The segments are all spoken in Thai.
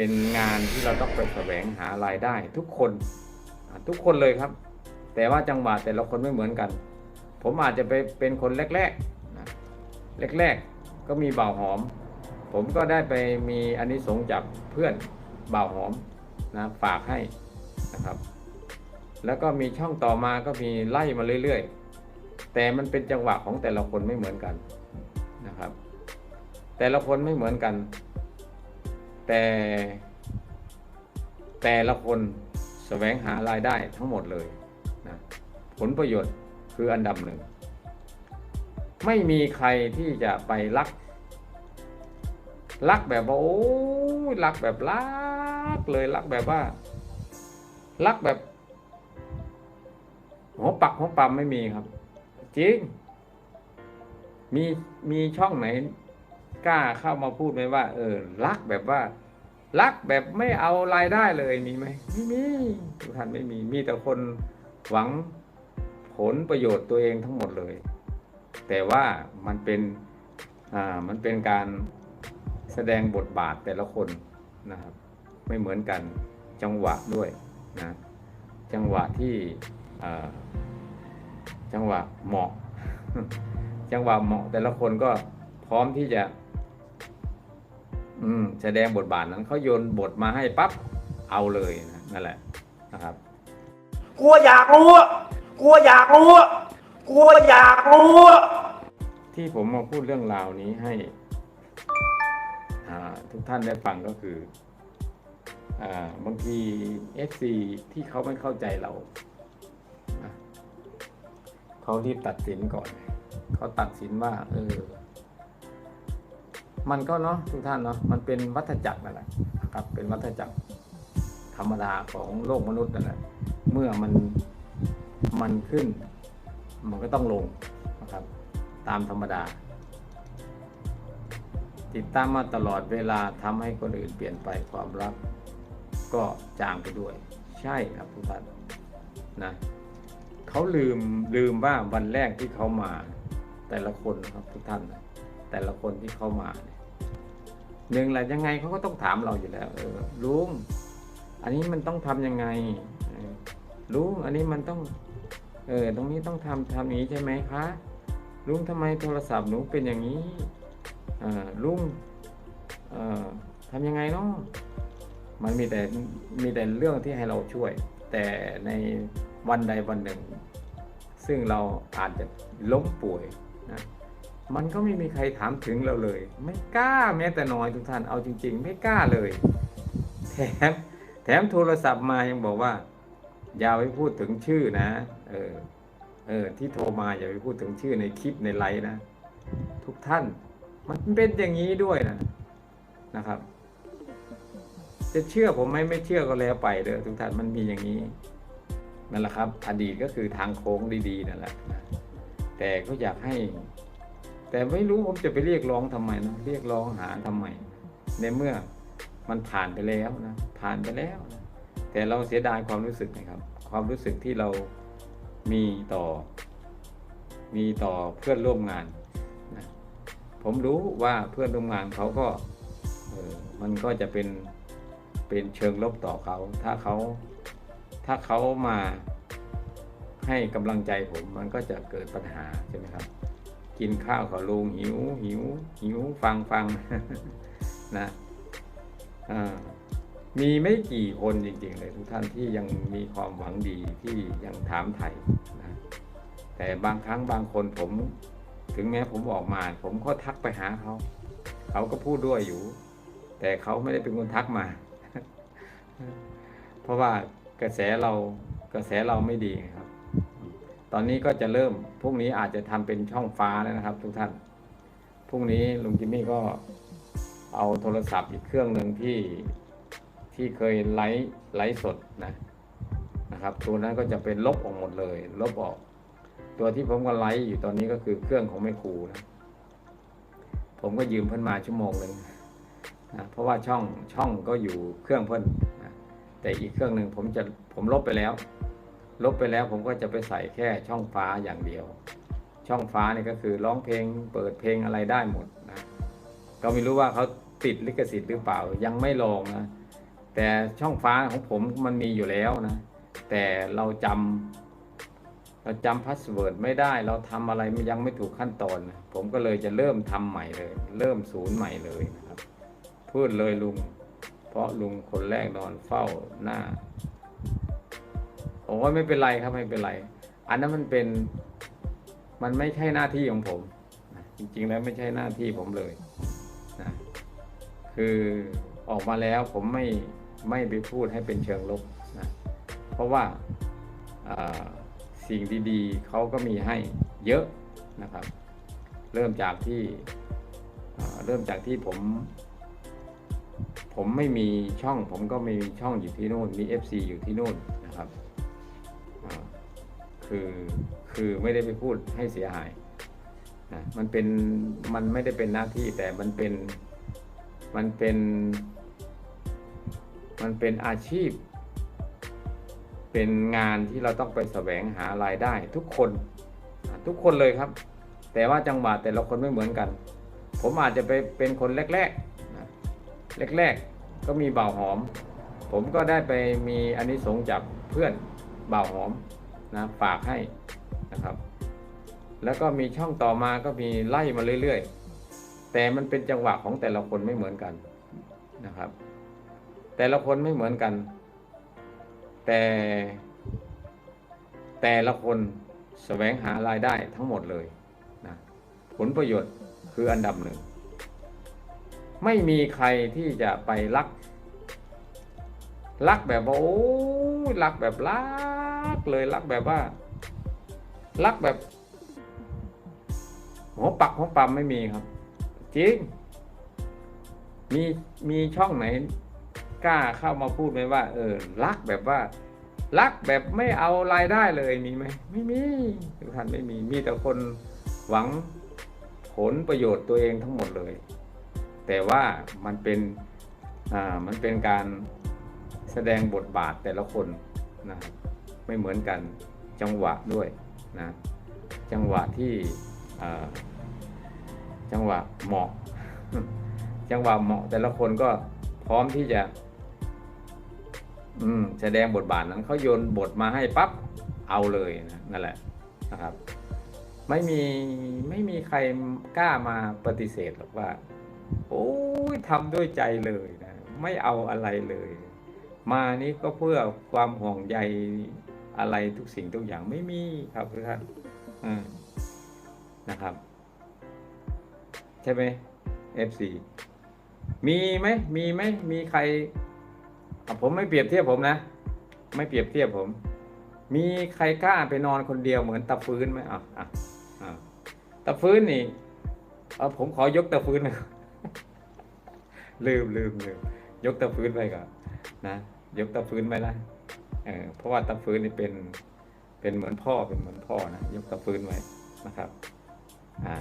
เป็นงานที่เราต้องไปแสวงหารายได้ ทุกคนทุกคนเลยครับ แต่ว่าจังหวะแต่ละคนไม่เหมือนกัน ผมอาจจะไปเป็นคนแรกๆนะแรกๆก็มีบ่าวหอม ผมก็ได้ไปมีอันนี้สงส์จากเพื่อนบ่าวหอมนะฝากให้นะครับ แล้วก็มีช่องต่อมาก็มีไล่มาเรื่อยๆ แต่มันเป็นจังหวะของแต่ละคนไม่เหมือนกันนะครับ แต่ละคนไม่เหมือนกัน แต่ แต่ละคนแสวงหารายได้ทั้งหมดเลยนะผลประโยชน์คืออันดับหนึ่ง ไม่มีใครที่จะไปรัก รักแบบว่าโอ้ยรักแบบรักเลยรักแบบว่า รักแบบหัวปักหัวปั๊มไม่มีครับ จริง มีมีช่องไหน กล้าเข้ามาพูดไหมว่า เออ รักแบบว่า รักแบบไม่เอารายได้เลยมีไหมไม่มีทุกท่านไม่มีมีแต่คนหวังผลประโยชน์ตัวเองทั้งหมดเลย แต่ว่ามันเป็นอ่ามันเป็นการแสดงบทบาทแต่ละคนนะครับ ไม่เหมือนกันจังหวะด้วยนะจังหวะที่อ่าจังหวะเหมาะ จังหวะเหมาะแต่ละคนก็พร้อมที่จะ อืมแสดงบทบาทนั้นเขาโยนบทมาให้ปั๊บเอาเลยนะนั่นแหละนะครับกลัวอยากรู้อะกลัวอยากรู้อะกลัวอยากรู้อะที่ผมมาพูดเรื่องราวนี้ให้อ่าทุกท่านได้ฟังก็คืออาบางที FC ที่เขาไม่เข้าใจเรานะเขารีบตัดสินก่อน เขาตัดสินว่า เออ มันก็เนาะทุกท่านเนาะมันเป็นวัฏจักรนั่นแหละครับ เป็นวัฏจักรธรรมดาของโลกมนุษย์นั่นแหละเมื่อมันมันขึ้น มันก็ต้องลงนะครับ ตามธรรมดา ติดตามมาตลอดเวลาทำให้คนอื่นเปลี่ยนไปความรัก ก็จางไปด้วย ใช่ครับทุกท่านนะเขาลืมลืมว่าวันแรกที่เขามา แต่ละคนนะครับทุกท่าน แต่ละคนที่เข้ามาเนี่ย หนึ่งแหละยังไงเขาก็ต้องถามเราอยู่แล้ว เออลุงอันนี้มันต้องทำยังไงลุงอันนี้มันต้อง เออ ตรงนี้ต้องทำทำอย่านี้ใช่ไหมคะลุงทำไมโทรศัพท์หนูเป็นอย่างนี้เออลุงเอ่อทำยังไงเนาะมันมีแต่มีแต่เรื่องที่ให้เราช่วย แต่ในวันใดวันหนึ่ง ซึ่งเราอาจจะล้มป่วยนะ มันก็ไม่มีใครถามถึงเราเลย ไม่กล้าแม้แต่น้อยทุกท่านเอาจริง ๆ ไม่กล้าเลย แถมแถมโทรศัพท์มายังบอกว่า อย่าไปพูดถึงชื่อนะ เออเออที่โทรมาอย่าไปพูดถึงชื่อในคลิปในไลน์นะ ทุกท่าน มันเป็นอย่างนี้ด้วยนะนะครับ จะเชื่อผมไหมไม่เชื่อก็แล้วไปเด้อทุกท่านมันมีอย่างนี้นั่นแหละครับอดีตก็คือทางโค้งดีๆนั่นแหละนะแต่ก็อยากให้ แต่ไม่รู้ผมจะไปเรียกร้องทำไมนะเรียกร้องหาทำไม ในเมื่อมันผ่านไปแล้วนะผ่านไปแล้วนะแต่เราเสียดายความรู้สึกนะครับ ความรู้สึกที่เรามีต่อ มีต่อเพื่อนร่วมงานนะผมรู้ว่าเพื่อนร่วมงานเขาก็มันก็จะเป็นเป็นเชิงลบต่อเขา ถ้าเขาถ้าเขามาให้กำลังใจผมมันก็จะเกิดปัญหาใช่ไหมครับ กินข้าวกับลุงหิวหิวหิวฟังฟังนะมีไม่กี่คนจริงๆเลยทุกท่านที่ยังมีความหวังดีที่ยังถามไถ่นะแต่บางครั้งบางคนผม ถึงแม้ผมออกมา ผมก็ทักไปหาเขา เขาก็พูดด้วยอยู่ แต่เขาไม่ได้เป็นคนทักมา เพราะว่ากระแสเรากระแสเราไม่ดีครับ ตอนนี้ก็จะเริ่มพรุ่งนี้อาจจะทำเป็นช่องฟ้าแล้วนะครับ ทุกท่านพรุ่งนี้ลุงจิมมี่ก็เอาโทรศัพท์อีกเครื่องหนึ่งที่ที่เคยไลฟ์ไลฟ์สดนะนะครับตัวนั้นก็จะเป็นลบออกหมดเลย ลบออก ตัวที่ผมก็ไลฟ์อยู่ตอนนี้ก็คือเครื่องของแม่ครูนะผมก็ยืมเพิ่นมาชั่วโมงหนึ่งนะเพราะว่าช่องช่องก็อยู่เครื่องเพิ่นนะแต่อีกเครื่องหนึ่งผมจะผมลบไปแล้ว ลบไปแล้วผมก็จะไปใส่แค่ช่องฟ้าอย่างเดียว ช่องฟ้านี่ก็คือร้องเพลงเปิดเพลงอะไรได้หมดนะก็ไม่รู้ว่าเขาติดลิขสิทธิ์หรือเปล่ายังไม่ลองนะแต่ช่องฟ้าของผมมันมีอยู่แล้วนะ แต่เราจำเราจำพาสเวิร์ดไม่ได้เราทำอะไรยังไม่ถูกขั้นตอนนะผมก็เลยจะเริ่มทำใหม่เลย เริ่มศูนย์ใหม่เลยนะครับ พูดเลยลุง เพราะลุงคนแรกนอนเฝ้าหน้า ผมว่าไม่เป็นไรครับไม่เป็นไร อันนั้นมันเป็นมันไม่ใช่หน้าที่ของผมจริงๆแล้วไม่ใช่หน้าที่ผมเลยนะคือออกมาแล้วผมไม่ไม่ไปพูดให้เป็นเชิงลบนะเพราะว่าสิ่งดีๆเขาก็มีให้เยอะนะครับ เริ่มจากที่เริ่มจากที่ผม ผมไม่มีช่อง ผมก็มีช่องอยู่ที่นู่นมี FC อยู่ที่นู่น คือคือไม่ได้ไปพูดให้เสียหายนะมันเป็นมันไม่ได้เป็นหน้าที่แต่มันเป็นมันเป็น มันเป็นอาชีพ เป็นงานที่เราต้องไปแสวงหารายได้ ทุกคนทุกคนเลยครับ แต่ว่าจังหวะแต่ละคนไม่เหมือนกัน ผมอาจจะไปเป็นคนแรกๆแรกๆก็มีเบ่าหอม ผมก็ได้ไปมีอันนี้สงส์จากเพื่อนเบ่าหอม นะฝากให้นะครับ แล้วก็มีช่องต่อมาก็มีไล่มาเรื่อยๆ แต่มันเป็นจังหวะของแต่ละคนไม่เหมือนกันนะครับ แต่ละคนไม่เหมือนกัน แต่แต่ละคนแสวงหารายได้ทั้งหมดเลยนะผลประโยชน์คืออันดับหนึ่ง ไม่มีใครที่จะไปรัก รักแบบว่าโอ้ยรักแบบรัก กเลยรักแบบว่า รักแบบ หัวปักหัวปั๊มไม่มีครับ จริง มีมีช่องไหน กล้าเข้ามาพูดไหมว่า เออ รักแบบว่า รักแบบไม่เอารายได้เลยมีไหมไม่มีทุกท่านไม่มีมีแต่คนหวังผลประโยชน์ตัวเองทั้งหมดเลย แต่ว่ามันเป็นอ่ามันเป็นการแสดงบทบาทแต่ละคนนะครับ ไม่เหมือนกันจังหวะด้วยนะจังหวะที่จังหวะเหมาะ จังหวะเหมาะ แต่ละคนก็พร้อมที่จะแสดงบทบาทนั้นเขาโยนบทมาให้ปั๊บเอาเลยนะนั่นแหละนะครับ ไม่มีไม่มีใครกล้ามาปฏิเสธหรอกว่า โอ้ยทำด้วยใจเลยนะไม่เอาอะไรเลย มานี่ก็เพื่อความห่วงใย อะไรทุกสิ่งทุกอย่างไม่มีครับทุกท่านอืมนะครับ ใช่ไหม FC มีไหมมีไหมมีใคร ผมไม่เปรียบเทียบผมนะ ไม่เปรียบเทียบผม มีใครกล้าไปนอนคนเดียวเหมือนตะฟื้นไหมอะอะอะตะฟื้นนี่เออผมขอยกตะฟื้นไปก่อนลืมลืมลืมยกตะฟื้นไปก่อนนะยกตะฟื้นไปละ เออเพราะว่าตะฟื้นนี่เป็นเป็นเหมือนพ่อเป็นเหมือนพ่อนะยกตะฟื้นไว้นะครับอ่า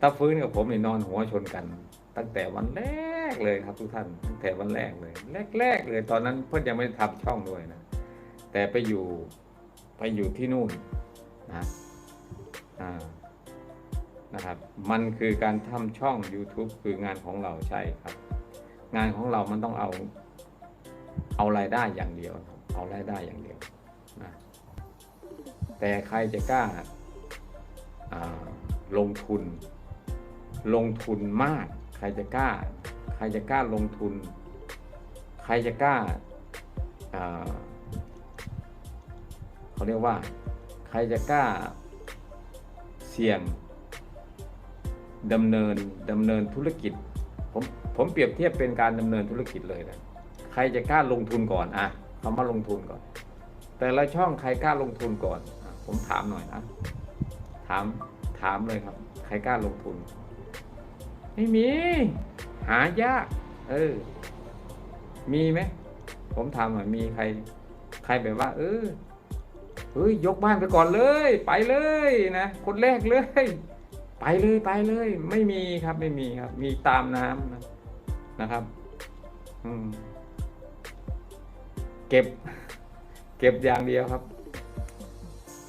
ตะฟื้นกับผมนี่นอนหัวชนกัน ตั้งแต่วันแรกเลยครับทุกท่านตั้งแต่วันแรกเลย แรก ๆ เลย ตอนนั้นเพื่อนยังไม่ได้ทำช่องด้วยนะแต่ไปอยู่ไปอยู่ที่นู่นนะอ่านะครับ มันคือการทำช่อง YouTube คืองานของเราใช่ครับ งานของเรามันต้องเอา เอารายได้อย่างเดียว เอารายได้อย่างเดียวนะแต่ใครจะกล้าลงทุน ลงทุนมาก ใครจะกล้า ใครจะกล้าลงทุน ใครจะกล้าอ่าเขาเรียกว่า ใครจะกล้าเสี่ยงดำเนินดำเนินธุรกิจ ผมผมเปรียบเทียบเป็นการดำเนินธุรกิจเลยนะใครจะกล้าลงทุนก่อนอะ คำว่าลงทุนก่อน แต่ละช่องใครกล้าลงทุนก่อน ผมถามหน่อยนะ ถามถามเลยครับ ใครกล้าลงทุน ไม่มี หายาก เออ มีไหม ผมถามหน่อยมีใคร ใครแบบว่า เออเฮ้ยยกบ้านไปก่อนเลย ไปเลยนะคนแรกเลย ไปเลยไปเลย ไม่มีครับไม่มีครับ มีตามน้ำนะนะครับ อืม เก็บ เก็บอย่างเดียวครับ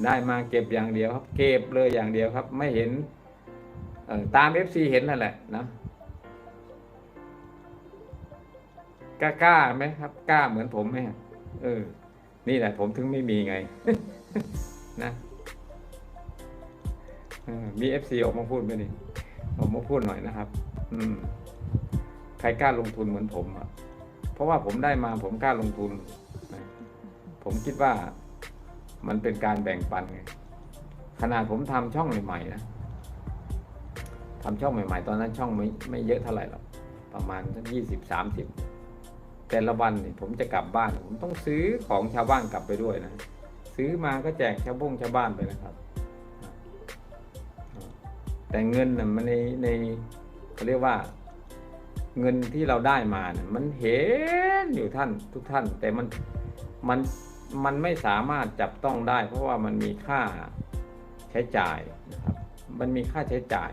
ได้มาเก็บอย่างเดียวครับ เก็บเลยอย่างเดียวครับ ไม่เห็นเอ่อตาม FC เห็นนั่นแหละนะกล้ากล้าไหมครับ กล้าเหมือนผมไหมเออ นี่แหละ ผมถึงไม่มีไง นะมีเอฟซีออกมาพูดไหมนี่ออกมาพูดหน่อยนะครับ อืม ใครกล้าลงทุนเหมือนผมอะเพราะว่าผมได้มาผมกล้าลงทุน ผมคิดว่ามันเป็นการแบ่งปันไงขนาดผมทำช่องใหม่ๆนะทำช่องใหม่ ๆ ตอนนั้นช่องไม่ไม่เยอะเท่าไหร่หรอกประมาณสักยี่สิบสามสิบแต่ละวันนี่ผมจะกลับบ้าน ผมต้องซื้อของชาวบ้านกลับไปด้วยนะ ซื้อมาก็แจกชาวบงชาวบ้านไปนะครับ แต่เงินน่ะมันในในเขาเรียกว่า เงินที่เราได้มาเนี่ยมันเห็นอยู่ท่านทุกท่าน แต่มันมัน มันไม่สามารถจับต้องได้ เพราะว่ามันมีค่าใช้จ่ายนะครับ มันมีค่าใช้จ่าย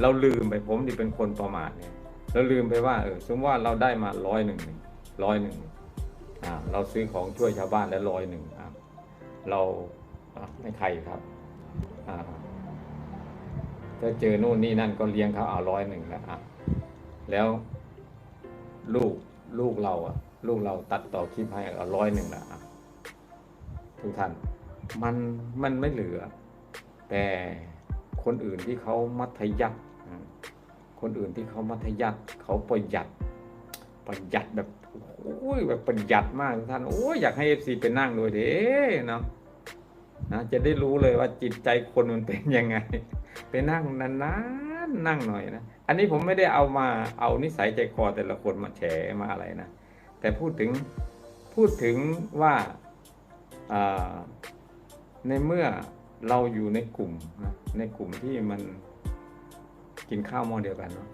เราลืมไปผมที่เป็นคนประมาทเนี่ยเราลืมไปว่าเออสมมติว่าเราได้มาร้อยหนึ่งร้อยหนึ่งอ่าเราซื้อของช่วยชาวบ้านแล้วร้อยหนึ่งอ่าเราอ่าให้ใครครับอ่าถ้าเจอนู่นนี่นั่นก็เลี้ยงเขาเอาร้อยหนึ่งแล้วอะแล้วลูกลูกเราอะ ลูกเราตัดต่อคลิปให้เอาร้อยหนึ่งละอะ ทุกท่าน มันมันไม่เหลือ แต่คนอื่นที่เขามัธยัสถ์อ่าคนอื่นที่เขามัธยัสถ์เขาประหยัดประหยัดแบบโอ้ยแบบประหยัดมากทุกท่านโอ้ยอยากให้เอฟซีไปนั่งด้วยเด้เนาะนะจะได้รู้เลยว่าจิตใจคนมันเป็นยังไง ไปนั่งนานๆนั่งหน่อยนะอันนี้ผมไม่ได้เอามาเอานิสัยใจคอแต่ละคนมาแฉมาอะไรนะแต่พูดถึงพูดถึงว่า ในเมื่อเราอยู่ในกลุ่มนะในกลุ่มที่มันกินข้าวหม้อเดียวกันเนาะ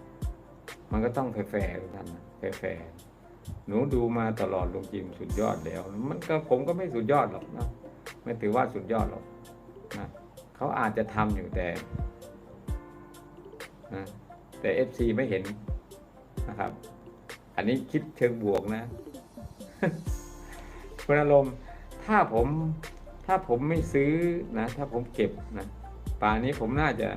มันก็ต้องแฟร์ทุกท่านแฟร์หนูดูมาตลอดลุงจิมสุดยอดแล้ว มันก็ผมก็ไม่สุดยอดหรอกนะไม่ถือว่าสุดยอดหรอกนะเขาอาจจะทำอยู่แต่นะแต่เอฟซีไม่เห็นนะครับ อันนี้คิดเชิงบวกนะคุณอารมณ์ ถ้าผมถ้าผมไม่ซื้อนะ ถ้าผมเก็บนะป่านนี้ผมน่าจะ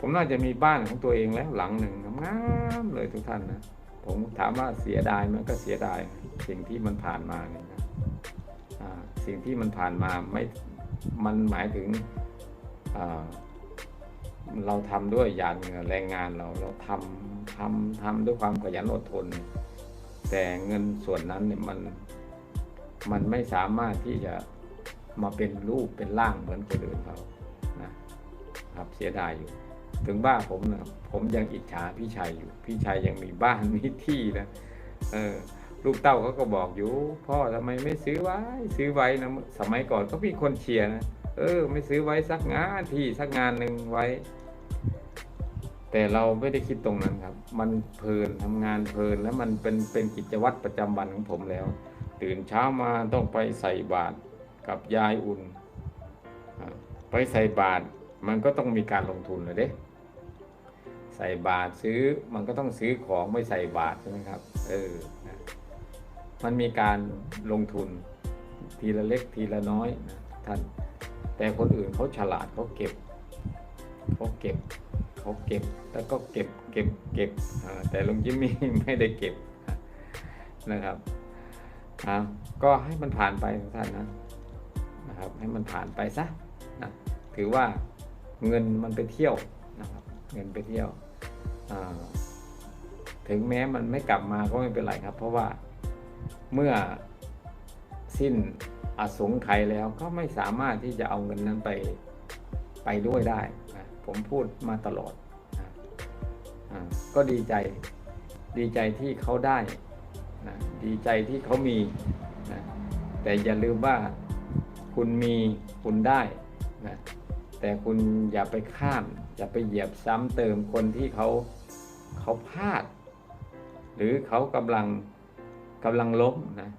ผมน่าจะมีบ้านของตัวเองแล้วหลังหนึ่งงามเลยทุกท่านนะผมถามว่าเสียดายมันก็เสียดาย สิ่งที่มันผ่านมาเนี่ยนะสิ่งที่มันผ่านมาไม่มันหมายถึงเราทำด้วยหยาดเหงื่อแรงงานเราเราทำทำทำด้วยความขยันอดทน แต่เงินส่วนนั้นเนี่ยมัน มันไม่สามารถที่จะมาเป็นรูปเป็นร่างเหมือนคนอื่นเขานะครับเสียดายอยู่ ถึงบ้านผมนะผมยังอิจฉาพี่ชัยอยู่ พี่ชัยยังมีบ้านมีที่นะเออลูกเต้าเขาก็บอกอยู่ พ่อทำไมไม่ซื้อไว้ ซื้อไว้นะสมัยก่อนก็มีคนเชียร์นะเออ ไม่ซื้อไว้สักงานที่สักงานหนึ่งไว้ แต่เราไม่ได้คิดตรงนั้นครับ มันเพลินทำงานเพลินแล้วมันเป็นเป็นกิจวัตรประจำวันของผมแล้ว ตื่นเช้ามาต้องไปใส่บาตรกับยายอุ่น ไปใส่บาตรมันก็ต้องมีการลงทุนเลยเด้ใส่บาทซื้อมันก็ต้องซื้อของไม่ใส่บาทใช่ไหมครับ เออนะมันมีการลงทุนทีละเล็กทีละน้อยนะท่าน แต่คนอื่นเขาฉลาดเขาเก็บเขาเก็บเขาเก็บแล้วก็เก็บเก็บเก็บแต่ลุงจิมมี่ไม่ได้เก็บนะครับ อ่าก็ให้มันผ่านไปทุกท่านนะนะครับให้มันผ่านไปซะนะถือว่าเงินมันไปเที่ยวนะครับเงินไปเที่ยว ถึงแม้มันไม่กลับมาก็ไม่เป็นไรครับ เพราะว่าเมื่อสิ้นอสงไขยแล้วก็ไม่สามารถที่จะเอาเงินนั้นไปไปด้วยได้นะผมพูดมาตลอดนะก็ดีใจดีใจที่เขาได้ นะดีใจที่เขามีนะแต่อย่าลืมว่าคุณมีคุณได้นะแต่คุณอย่าไปข้าม อย่าไปเหยียบซ้ำเติมคนที่เขาเขาพลาด หรือเขากำลังกำลังล้มนะ